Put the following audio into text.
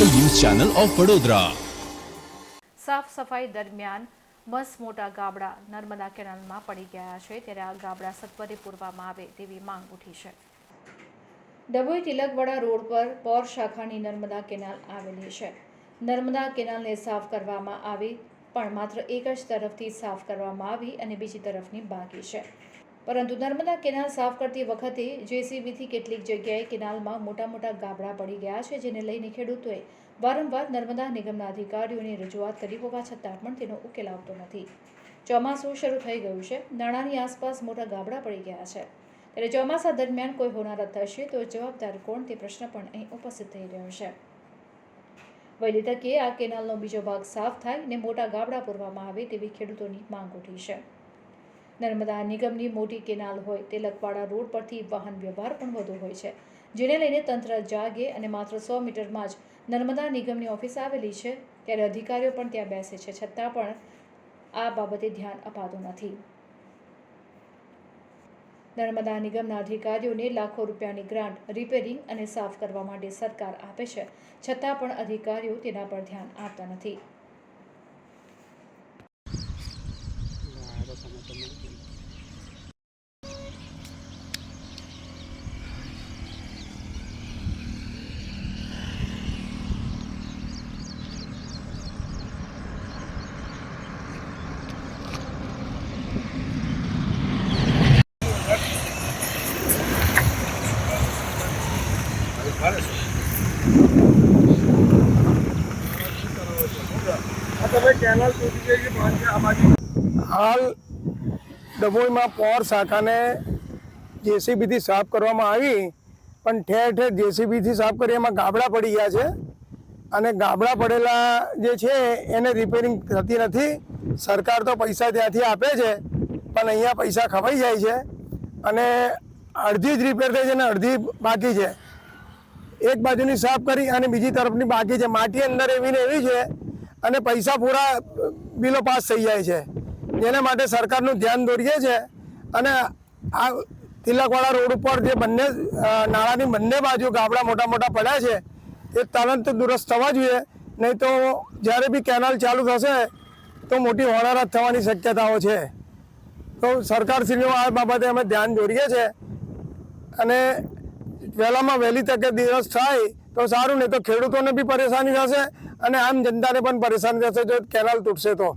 Channel of Vadodara. સાફ સફાઈ દરમિયાન મસ મોટા ગાબડા નર્મદા કેનાલમાં પડી ગયા છે, ત્યારે આ ગાબડા સત્વરે પૂરવામાં આવે તેવી માંગ ઉઠી છે. ડભોઈ તિલકવાડા રોડ પર પોર શાખાની નર્મદા કેનાલ આવેલી છે. નર્મદા કેનાલને સાફ કરવામાં આવી, પણ માત્ર એક જ તરફથી સાફ કરવામાં આવી અને બીજી તરફની બાકી છે. પરંતુ નર્મદા કેનાલ સાફ કરતી વખતે જેસીબીથી કેટલીક જગ્યાએ કેનાલમાં મોટા મોટા ગાબડા પડી ગયા છે, જેને લઈને ખેડૂતોએ વારંવાર નર્મદા નિગમના અધિકારીઓને રજૂઆત કરી હોવા છતાં પણ તેનો ઉકેલ આવતો નથી. ચોમાસું શરૂ થઈ ગયું છે, નાણાંની આસપાસ મોટા ગાબડા પડી ગયા છે. ત્યારે ચોમાસા દરમિયાન કોઈ હોનારત થશે તો જવાબદાર કોણ તે પ્રશ્ન પણ અહીં ઉપસ્થિત થઈ રહ્યો છે. વહેલી તકે આ કેનાલનો બીજો ભાગ સાફ થાય ને મોટા ગાબડા પૂરવામાં આવે તેવી ખેડૂતોની માંગ ઉઠી છે. નર્મદા નિગમની મોટી કેનાલ હોય તે લકવાડા રોડ પરથી વાહન વ્યવહાર પણ વધુ હોય છે. જેને લઈને તંત્ર જાગે અને માત્ર સો મીટરમાં જ નર્મદા નિગમની ઓફિસ આવેલી છે, ત્યારે અધિકારીઓ પણ ત્યાં બેસે છે, છતાં પણ આ બાબતે ધ્યાન અપાતું નથી. નર્મદા નિગમના અધિકારીઓને લાખો રૂપિયાની ગ્રાન્ટ, રિપેરિંગ અને સાફ કરવા માટે સરકાર આપે છે, છતાં પણ અધિકારીઓ તેના પર ધ્યાન આપતા નથી. હાલ ડભોઈમાં પોર શાખાને જેસીબીથી સાફ કરવામાં આવી, પણ ઠેર ઠેર જેસીબીથી સાફ કરી એમાં ગાબડા પડી ગયા છે. અને ગાબડા પડેલા જે છે, એને રિપેરિંગ થતી નથી. સરકાર તો પૈસા ત્યાંથી આપે છે, પણ અહીંયા પૈસા ખવાઈ જાય છે. અને અડધી જ રિપેર થઈ છે અને અડધી બાકી છે. એક બાજુની સાફ કરી અને બીજી તરફની બાકી છે. માટી અંદર એવી ને એવી છે અને પૈસા પૂરા, બિલો પાસ થઈ જાય છે. જેના માટે સરકારનું ધ્યાન દોરીએ છે અને આ તિલકવાડા રોડ ઉપર જે બંને નાળાની બંને બાજુ ગાબડા મોટા મોટા પડ્યા છે, એ તરત દુરસ્ત થવા જોઈએ. નહીં તો જ્યારે બી કેનાલ ચાલુ થશે તો મોટી હોનારત થવાની શક્યતાઓ છે. તો સરકારશ્રીઓ આ બાબતે અમે ધ્યાન દોરીએ છીએ અને વહેલામાં વહેલી તકે દિવસ થાય તો સારું, નહીં તો ખેડૂતોને બી પરેશાની થશે અને આમ જનતાને પણ પરેશાની થશે જો કેનાલ તૂટશે તો.